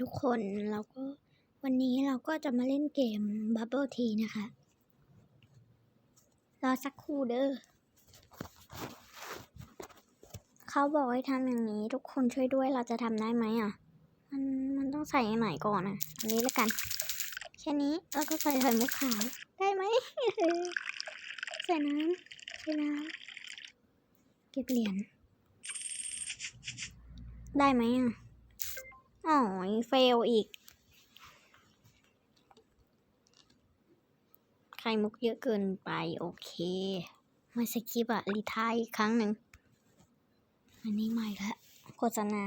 ทุกคนเราก็วันนี้เราก็จะมาเล่นเกม Bubble Tea นะคะ รอสักครู่เด้อเขาบอกให้ทำอย่างนี้ ทุกคนช่วยด้วยเราจะทำได้ไหมอะ มันมันต้องใส่อันไหนก่อนอะ อันนี้ละกัน แค่นี้แล้วก็ใส่ไข่มุกขาวได้ไหม ใส่น้ำใส่น้ำเก็บเหรียญได้ไหมอะ อ๋อยเฟลอีกไข่มุกเยอะเกินไป โอเคไม่สกิปอะรีทายอีกครั้งหนึ่ง อันนี้ใหม่ละโฆษณา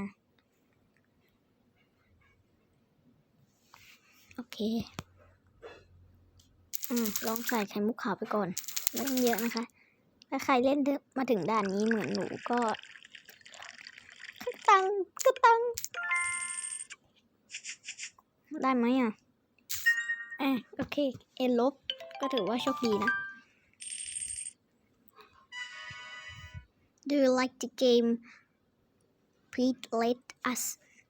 โอเค อืม ลองใส่ไข่มุกขาวไปก่อนไม่ต้องเยอะนะคะ ถ้าใครเล่นมาถึงด่านนี้เหมือนหนูก็กระตังกระตัง ได้ไหมอะอะโอเค เอ็นลบ ก็ถือว่าโชคดีนะ Do you like the game Please let us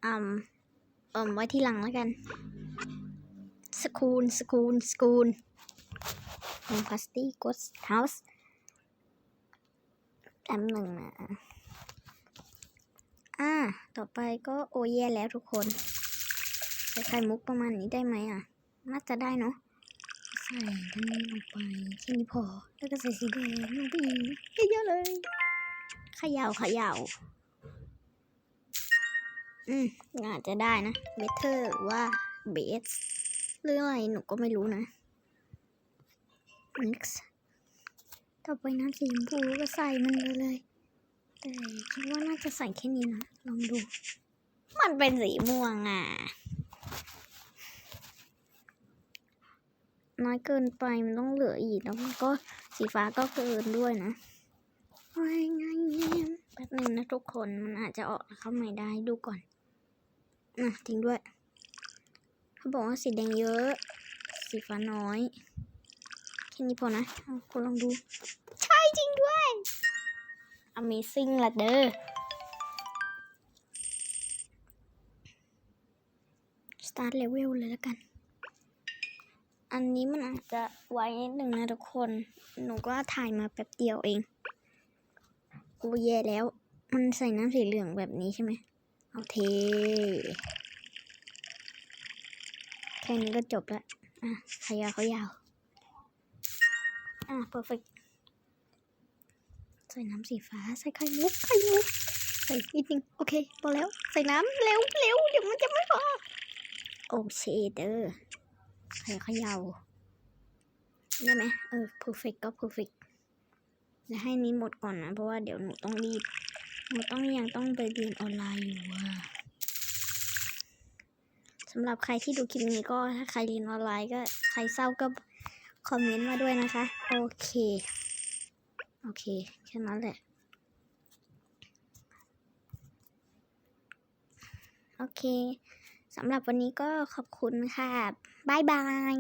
um um ไว้ที่หลังแล้วกันสกูลสกูลสกูลของ Pasty Ghost House แอมหนึ่งนะอ่า ต่อไปก็โอเย่แล้วทุกคน ใส่ไข่มุกประมาณนี้ได้ไหมอะ น่าจะได้เนาะ ใส่ทั้งนี้ลงไปแค่นี้พอ แล้วก็ใส่สีแดงลงไปอีกเยอะๆเลยขยาเขย่าอืมอาจจะได้นะ เบเทอร์ว่าเบสหรืออะไรหนูก็ไม่รู้นะ next ต่อไปน้ำสีชมพูก็ใส่มันไปเลย แต่คิดว่าน่าจะใส่แค่นี้นะ ลองดู มันเป็นสีม่วงอะ น้อยเกินไปมันต้องเหลืออีกแล้วมันก็สีฟ้าก็เกินด้วยนะโอ้ยง่ายเงี้ยแป๊บหนึงนะทุกคนมันอาจจะออกเข้าใหม่ได้ดูก่อนนะทิ้งด้วย เขาบอกว่าสีแดงเยอะ สีฟ้าน้อยแค่นี้พอนะอคุณลองดู ใช่จริงด้วย Amazing ละเด้อ start level เลยแล้วกัน อันนี้มันอาจจะไวนิดหนึ่งนะทุกคน หนูก็ถ่ายมาแป๊บเดียวเองโอ้แย่แล้ว มันใส่น้ำสีเหลืองแบบนี้ใช่ไหมเอาเท แค่นี้ก็จบละอะขยาวขายาว อะ perfect ใส่น้ำสีฟ้า ใส่ไข่มุก ไข่มุก ใส่นิดนึงโอเค พอแล้ว ใส่น้ำเร็วเร็วเดี๋ยวมันจะไม่พอ โอเคเด้อ ใส่ขยาได้ไหมเออ perfect ก็ perfect จะให้นี้หมดก่อนนะ เพราะว่าเดี๋ยวหนูต้องรีบ หนูต้องยังต้องไปเรียนออนไลน์อยู่อะสำหรับใครที่ดูคลิปนี้ก็ถ้าใครเรียนออนไลน์ก็ใครเศร้าก็คอมเมนต์มาด้วยนะคะ โอเค โอเค แค่นั้นแหละ โอเค สำหรับวันนี้ก็ขอบคุณค่ะ บ๊ายบาย